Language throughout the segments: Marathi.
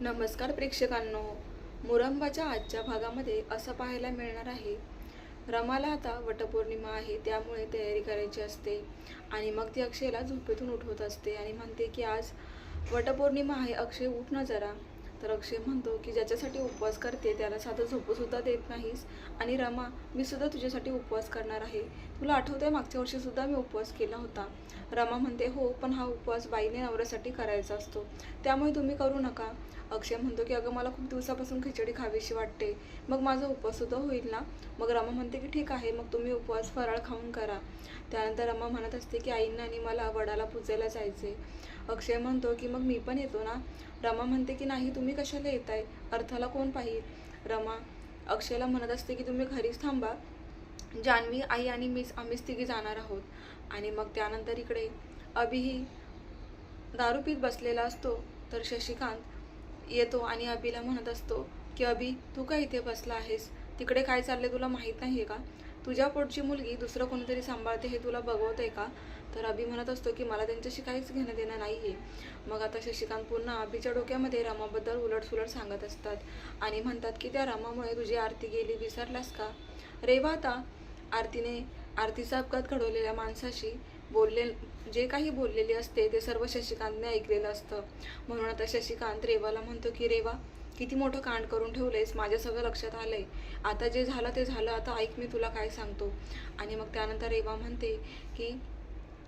नमस्कार प्रेक्षकांनो. मुरंबाच्या आजच्या भागामध्ये असं पाहायला मिळणार आहे. रमाला आता वटपौर्णिमा आहे त्यामुळे तयारी करायची असते. आणि मग ती अक्षयला झोपेतून उठवत असते आणि म्हणते की आज वटपौर्णिमा आहे अक्षय उठ ना जरा. तर अक्षय म्हणतो की ज्याच्यासाठी उपवास करते त्याला साधं झोपूसुद्धा देत नाहीस. आणि रमा मी सुद्धा तुझ्यासाठी उपवास करणार आहे. तुला आठवतंय मागच्या वर्षीसुद्धा मी उपवास केला होता. रमा म्हणते हो पण हा उपवास बाईने नवऱ्यासाठी करायचा असतो. त्यामुळे तुम्ही करू नका. अक्षय म्हणतो की अगं मला खूप दिवसापासून खिचडी खावीशी वाटते. मग माझा उपवाससुद्धा होईल ना? मग रमा म्हणते की ठीक आहे मग तुम्ही उपवास फराळ खाऊन करा. त्यानंतर रमा म्हणत असते की आईंना आणि मला वडाला पूजायला जायचे अक्षय म्हणतो की मग मी पण येतो ना? रमा म्हणते की नाही तुम्ही कशाला येत आहे अर्थाला कोण पाहिजे? रमा अक्षयला म्हणत असते की तुम्ही घरीच थांबा. जान्हवी आई आणि मीच आम्हीच तिघी जाणार आहोत. आणि मग त्यानंतर इकडे अभिही दारू पीत बसलेला असतो. तर शशिकांत येतो आणि अभिला म्हणत असतो की अभि तू का इथे बसला आहेस? तिकडे काय चालले तुला माहीत नाही आहे का? तुझ्या पोटची मुलगी दुसरं कोणीतरी सांभाळते हे तुला बघवत आहे का? तर अभि म्हणत असतो की मला त्यांच्याशी काहीच घेणं देणं नाही आहे मग आता शशिकांत पुन्हा अभिच्या डोक्यामध्ये रामाबद्दल उलटसुलट सांगत असतात आणि म्हणतात की त्या रामामुळे तुझी आरती गेली विसरलास का? रेवा आता आरतीने आरतीचा अपघात घडवलेल्या माणसाशी बोलले जे काही बोललेले असते ते सर्व शशिकांतने ऐकलेलं असतं. म्हणून आता शशिकांत रेवाला म्हणतो की रेवा किती मोठं कांड करून ठेवलंयस? माझ्या सगळं लक्षात आलंय. आता जे झालं ते झालं. आता ऐक मी तुला काय सांगतो. आणि मग त्यानंतर रेवा म्हणते की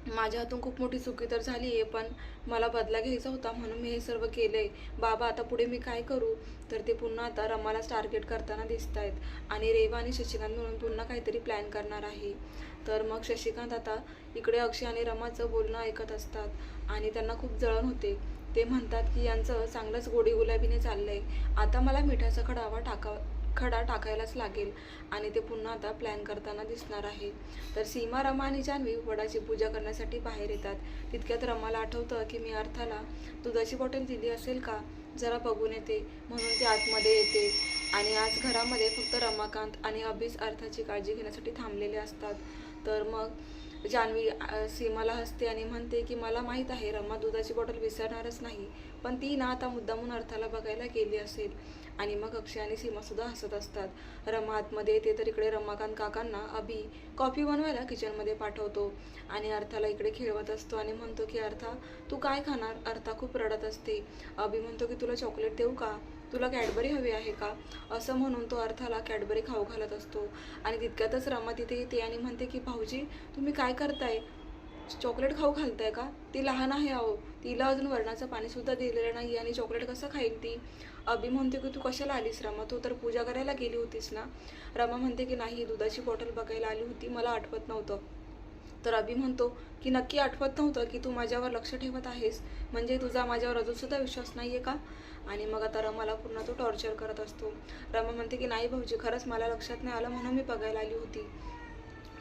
माझ्या हातून खूप मोठी चुकी तर झाली आहे पण मला बदला घ्यायचा होता म्हणून मी हे सर्व केलंय. बाबा आता पुढे मी काय करू? तर ते पुन्हा आता रमालाच टार्गेट करताना दिसत आहेत आणि रेवा आणि शशिकांत मिळून पुन्हा काहीतरी प्लॅन करणार आहे. तर मग शशिकांत आता इकडे अक्षय आणि रमाचं बोलणं ऐकत असतात आणि त्यांना खूप जळण होते. ते म्हणतात की यांचं चांगलंच गोडी गुलाबीने चाललंय. आता मला मिठाचा खडावा टाका खडा टाकायलाच लागेल. आणि ते पुन्हा आता प्लॅन करताना दिसणार आहे. तर सीमा रमा आणि जान्हवी वडाची पूजा करण्यासाठी बाहेर येतात. तितक्यात रमाला आठवतं की मी अर्थाला दुधाची बॉटल दिली असेल का? जरा बघून येते. म्हणून ती आतमध्ये येते. आणि आज घरामध्ये फक्त रमाकांत आणि अभिस अर्थाची काळजी घेण्यासाठी थांबलेले असतात. तर मग जान्हवी सीमाला हसते आणि म्हणते की मला माहीत आहे रमा दुधाची बॉटल विसरणारच नाही पण ती ना आता मुद्दामून अर्थाला बघायला गेली असेल. आणि मग अक्षय आणि सीमासुद्धा हसत असतात. रमा आतमध्ये येते तर इकडे रमाकांत काकांना अभि कॉफी बनवायला किचनमध्ये पाठवतो आणि अर्थाला इकडे खेळवत असतो आणि म्हणतो की अर्था तू काय खाणार? अर्था खूप रडत असते. अभि म्हणतो की तुला चॉकलेट देऊ का? तुला कॅडबरी हवी आहे का? असं म्हणून तो अर्थाला कॅडबरी खाऊ घालत असतो. आणि तितक्यातच रमा तिथे येते आणि म्हणते की भाऊजी तुम्ही काय करताय? चॉकलेट खाऊ घालताय का? ती लहान आहे अहो. तिला अजून वरणाचं पाणीसुद्धा दिलेलं नाही आणि चॉकलेट कसं खाईल ती? अभि म्हणते की तू कशाला आलीस रमा? तू तर पूजा करायला गेली होतीस ना? रमा म्हणते की नाही दुधाची बॉटल बघायला आली होती. मला आठवत नव्हतं. तर अभि म्हणतो की नक्की आठवत नव्हतं की तू माझ्यावर लक्ष ठेवत आहेस. म्हणजे तुझा माझ्यावर अजूनसुद्धा विश्वास नाही आहे का? आणि मग आता रमाला पुन्हा तो टॉर्चर करत असतो. रमा म्हणते की नाही भाऊजी खरंच मला लक्षात नाही आलं म्हणून मी बघायला आली होती.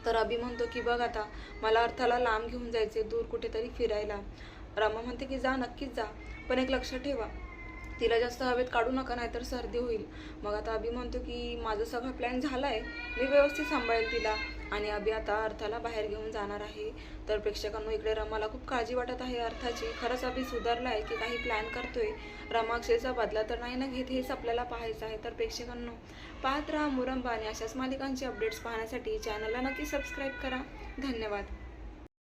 तर अभि म्हणतो की बघ आता मला अर्थाला लांब घेऊन जायचे दूर कुठेतरी फिरायला. रमा म्हणते की जा नक्कीच जा पण एक लक्षात ठेवा. तिला जास्त हवेत काढू नका नाहीतर सर्दी होईल. मग आता अभि म्हणतो की माझं सगळा प्लॅन झाला आहे मी व्यवस्थित सांभाळेल तिला. आणि अभि आता अर्थाला बाहेर घेऊन जाणार आहे. तर प्रेक्षकांनो इकडे रमाला खूप काळजी वाटत आहे अर्थाची. खरंच अभि सुधारला आहे की काही प्लॅन करतोय. रमाक्षेचा बदला तर नाही ना घेत हेच आपल्याला पाहायचं आहे. तर प्रेक्षकांनो पाहत राहा मुरंबा आणि अशाच मालिकांचे अपडेट्स पाहण्यासाठी. चॅनलला नक्की सबस्क्राईब करा. धन्यवाद.